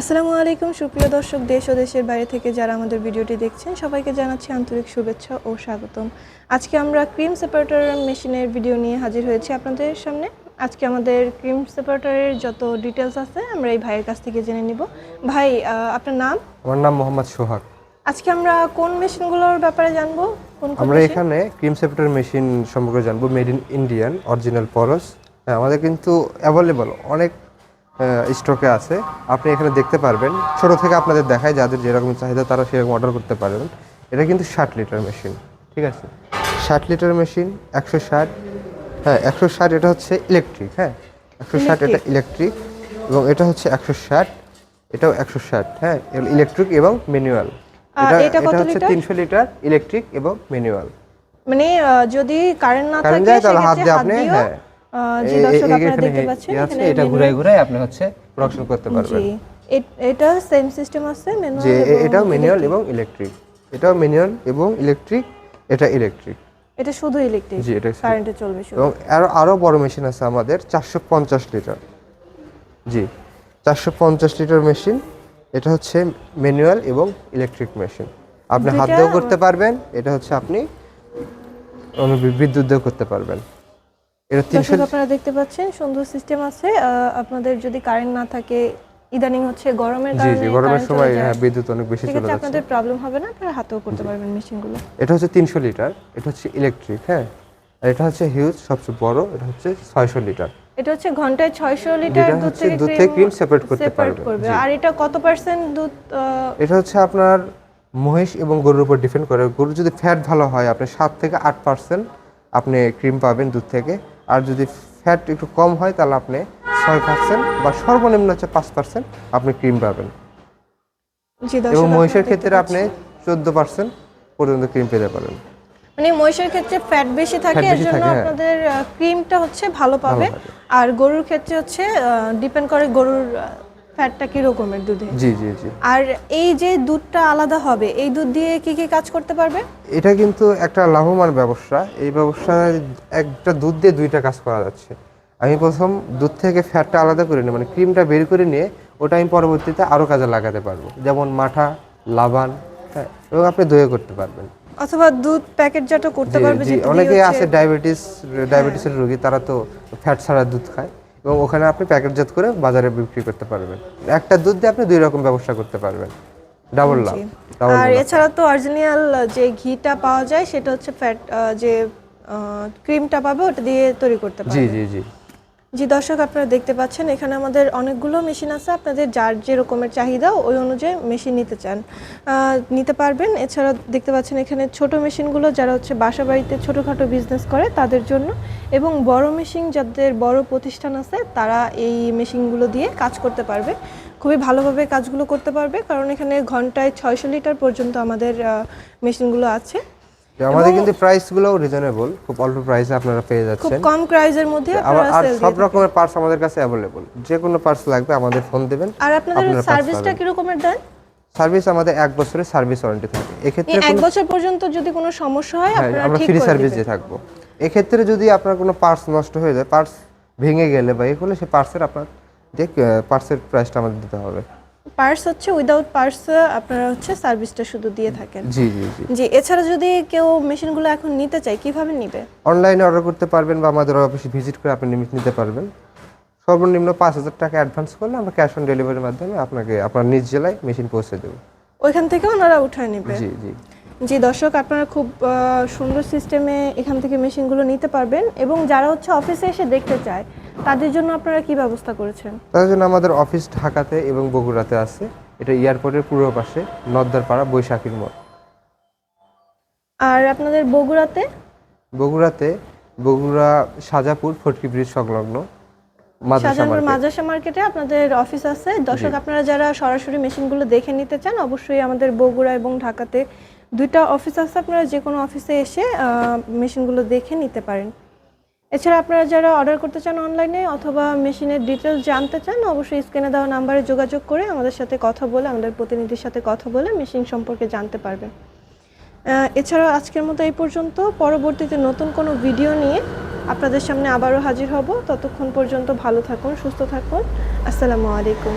আসসালামু আলাইকুম সুপ্রিয় দর্শক দেশ ও দেশের বাইরে থেকে যারা আমাদের ভিডিওটি দেখছেন সবাইকে জানাচ্ছি আন্তরিক শুভেচ্ছা ও স্বাগতম। আজকে আমরা ক্রিম সেপারেটর মেশিনের ভিডিও নিয়ে হাজির হয়েছি আপনাদের সামনে। আজকে আমাদের ক্রিম সেপারেটরের যত ডিটেলস আছে আমরা এই ভাইয়ের কাছ থেকে জেনে নিব। ভাই আপনার নাম? আমার নাম মোহাম্মদ সোহাগ। আজকে আমরা কোন মেশিনগুলোর ব্যাপারে জানব? আমরা এখানে ক্রিম সেপ্টার মেশিন সম্পর্কে জানব মেড ইন ইন্ডিয়ান অরিজিনাল পরস হ্যাঁ আমাদের কিন্তু অ্যাভেলেবল অনেক স্টকে আছে। আপনি এখানে দেখতে পারবেন। ছোট থেকে আপনাদের দেখায় যাদের যেরকম চাহিদা তারা সেরকম অর্ডার করতে পারবেন। এটা কিন্তু ষাট লিটার মেশিন ঠিক আছে? ষাট লিটার মেশিন একশো ষাট। হ্যাঁ একশো ষাট এটা হচ্ছে ইলেকট্রিক হ্যাঁ? একশো ষাট এটা ইলেকট্রিক এবং এটা হচ্ছে একশো ষাট এটাও একশো ষাট হ্যাঁ? ইলেকট্রিক এবং ম্যানুয়াল এটা এটা হচ্ছে তিনশো লিটার ইলেকট্রিক এবং ম্যানুয়াল মানে যদি কারেন্ট না থাকে তাহলে হাত দিয়ে আপনি হ্যাঁ যে দর্শক আপনারা দেখতে পাচ্ছেন এখানে এটা menu- ঘুরাই ঘুরাই আপনি হচ্ছে প্রোডাকশন করতে পারবেন। এটা সেম সিস্টেম আছে ম্যানুয়াল যে এটাও ম্যানুয়াল এবং ইলেকট্রিক এটাও ম্যানুয়াল এবং ইলেকট্রিক এটা ইলেকট্রিক এটা শুধু ইলেকট্রিক জি এটা কারেন্টে চলবে শুধু। এবং আরও আরও বড় মেশিন আছে আমাদের চারশো পঞ্চাশ লিটার জি চারশো পঞ্চাশ লিটার মেশিন এটা হচ্ছে ম্যানুয়াল এবং ইলেকট্রিক মেশিন আপনি হাত দিয়েও করতে পারবেন এটা হচ্ছে আপনি বিদ্যুৎ দিয়েও করতে পারবেন। এটা আপনারা দেখতে পাচ্ছেন সুন্দর সিস্টেম আছে। আপনাদের যদি কারেন্ট না থাকে ইদানিং হচ্ছে গরমের কারণে জি গরমের সময় হ্যাঁ বিদ্যুৎ অনেক বেশি চলে যাচ্ছে। আপনাদের প্রবলেম হবে না আপনারা হাতেও করতে পারবেন মেশিনগুলো। এটা হচ্ছে তিনশো লিটার এটা হচ্ছে ইলেকট্রিক হ্যাঁ। আর এটা হচ্ছে হিউজ সবচেয়ে বড় এটা হচ্ছে ছয়শো লিটার। এটা হচ্ছে ঘন্টায় ছয়শো লিটার দুধ থেকে দুধ থেকে cream separate করতে পারবে, আর এটা কত পার্সেন্ট দুধ এটা হচ্ছে আপনার মহিষ এবং গরুর উপর ডিপেন্ড করে। গরু যদি ফ্যাট ভালো হয় আপনি সাত থেকে আট পার্সেন্ট আপনি ক্রিম পাবেন দুধ থেকে। আর যদি ফ্যাট একটু কম হয় তাহলে আপনি ছয় পার্সেন্ট বা সর্বনিম্ন হচ্ছে পাঁচ পার্সেন্ট আপনি ক্রিম পাবেন। এবং মহিষের ক্ষেত্রে আপনি চোদ্দ পার্সেন্ট পর্যন্ত ক্রিম পেতে পারেন। মানে মহিষের ক্ষেত্রে ফ্যাট বেশি থাকে এর জন্য হ্যাঁ। আপনাদের ক্রিমটা হচ্ছে ভালো পাবে। আর গরুর ক্ষেত্রে হচ্ছে ডিপেন্ড করে গরুর ফ্যাটটা কি রকমের দুধে? জি জি জি। আর এই যে দুধটা আলাদা হবে এই দুধ দিয়ে কি কি কাজ করতে পারবে? এটা কিন্তু একটা লাভবান ব্যবসা। এই ব্যবসায় একটা দুধ দিয়ে দুইটা কাজ করা যাচ্ছে। আমি প্রথম দুধ থেকে ফ্যাটটা আলাদা করে নিই মানে ক্রিমটা বের করে নিয়ে ওটা আমি পরবর্তীতে আরও কাজে লাগাতে পারব। যেমন মাঠা লাবান হ্যাঁ এবং আপনি দইও করতে পারবেন। অথবা দুধ প্যাকেটজাত করতে পারবে অনেকে আছে ডায়াবেটিস ডায়াবেটিসের রোগী তারা তো ফ্যাট ছাড়া দুধ খায়। এবং ওখানে আপনি প্যাকেটজাত করে বাজারে বিক্রি করতে পারবেন। একটা দুধ দিয়ে আপনি দুই রকম ব্যবসা করতে পারবেন। ডাবল লাভ আর এছাড়া তো অরিজিনাল যে ঘিটা পাওয়া যায় সেটা হচ্ছে ফ্যাট যে ক্রিমটা পাবে ওটা দিয়ে তৈরি করতে পারবেন। পারবে জি জি জি। দর্শক, আপনারা দেখতে পাচ্ছেন, এখানে আমাদের অনেকগুলো মেশিন আছে। আপনাদের যার যে রকমের চাহিদা, ওই অনুযায়ী মেশিন নিতে চান। নিতে পারবেন। এছাড়া দেখতে পাচ্ছেন, এখানে ছোট মেশিনগুলো যারা হচ্ছে বাসা বাড়িতে ছোটোখাটো বিজনেস করে, তাদের জন্য। এবং বড় মেশিন যাদের বড় প্রতিষ্ঠান আছে, তারা এই মেশিনগুলো দিয়ে কাজ করতে পারবে। খুবই ভালোভাবে কাজগুলো করতে পারবে। কারণ এখানে ঘন্টায় ছয়শো লিটার পর্যন্ত আমাদের মেশিনগুলো আছে। আমাদের কিন্তু প্রাইসগুলো রিজনেবল খুব অল্প প্রাইসে আপনারা পেয়ে যাচ্ছেন। খুব কম প্রাইজের মধ্যে আপনারা আর সব রকমের পার্টস আমাদের কাছে অ্যাভেলেবল যে কোনো পার্টস লাগবে আমাদের ফোন দেবেন আর আপনাদের সার্ভিসটা পাবেন। কিরকমের দেন? সার্ভিস আমাদের এক বছরের সার্ভিস ওয়ারেন্টি থাকে এক্ষেত্রে এক বছর পর্যন্ত যদি কোনো সমস্যা হয় হ্যাঁ, আপনারা আমরা ঠিক ফ্রি করে সার্ভিস। দিয়ে থাকব। এক্ষেত্রে যদি আপনার কোনো পার্টস নষ্ট হয়ে যায় পার্টস ভেঙে গেলে বা এ হলে সেই পার্টসের আপনার যে পার্টসের প্রাইসটা আমাদের দিতে হবে। পার্স হচ্ছে উইদাউট পার্স আপনারা হচ্ছে সার্ভিসটা শুধু দিয়ে থাকেন। জি জি জি। জি এছাড়া যদি কেউ মেশিনগুলো এখন নিতে চায় কীভাবে নিবে? অনলাইনে অর্ডার করতে পারবেন বা আমাদের অফিসে ভিজিট করে আপনি নিমিত নিতে পারবেন। সর্বনিম্ন পাঁচ হাজার টাকা অ্যাডভান্স করলে আমরা ক্যাশ অন ডেলিভারির মাধ্যমে আপনাকে আপনার নিজ জেলায় মেশিন পৌঁছে দেবো। ওইখান থেকে ওনারা উঠায় নেবে। জি জি। জি দর্শক আপনারা খুব সুন্দর সিস্টেমে এখান থেকে মেশিনগুলো নিতে পারবেন এবং যারা হচ্ছে অফিসে এসে দেখতে চায় তাদের জন্য আপনারা কি ব্যবস্থা করেছেন? তার জন্য আমাদের অফিস ঢাকাতে এবং বগুড়াতে আছে। এটা এয়ারপোর্টের পূর্ব পাশে নদ্দারপাড়া বৈশাখীর মোড়। আর আপনাদের বগুড়াতে? বগুড়াতে বগুড়া সাজাপুর ফটকি ব্রিজ সংলগ্ন শাহজাহানপুর মাদ্রাসা মার্কেটে আপনাদের অফিস আছে। দর্শক আপনারা যারা সরাসরি মেশিনগুলো দেখে নিতে চান অবশ্যই আমাদের বগুড়া এবং ঢাকাতে দুইটা অফিস আছে, আপনারা যে কোনো অফিসে এসে মেশিনগুলো দেখে নিতে পারেন। এছাড়া আপনারা যারা অর্ডার করতে চান অনলাইনে অথবা মেশিনের ডিটেলস জানতে চান, অবশ্যই স্ক্রিনে দেওয়া নাম্বারে যোগাযোগ করে আমাদের সাথে কথা বলে, আমাদের প্রতিনিধির সাথে কথা বলে মেশিন সম্পর্কে জানতে পারবেন। এছাড়াও আজকের মতো এই পর্যন্ত। পরবর্তীতে নতুন কোনো ভিডিও নিয়ে আপনাদের সামনে আবারও হাজির হব। ততক্ষণ পর্যন্ত ভালো থাকুন, সুস্থ থাকুন। আসসালামু আলাইকুম।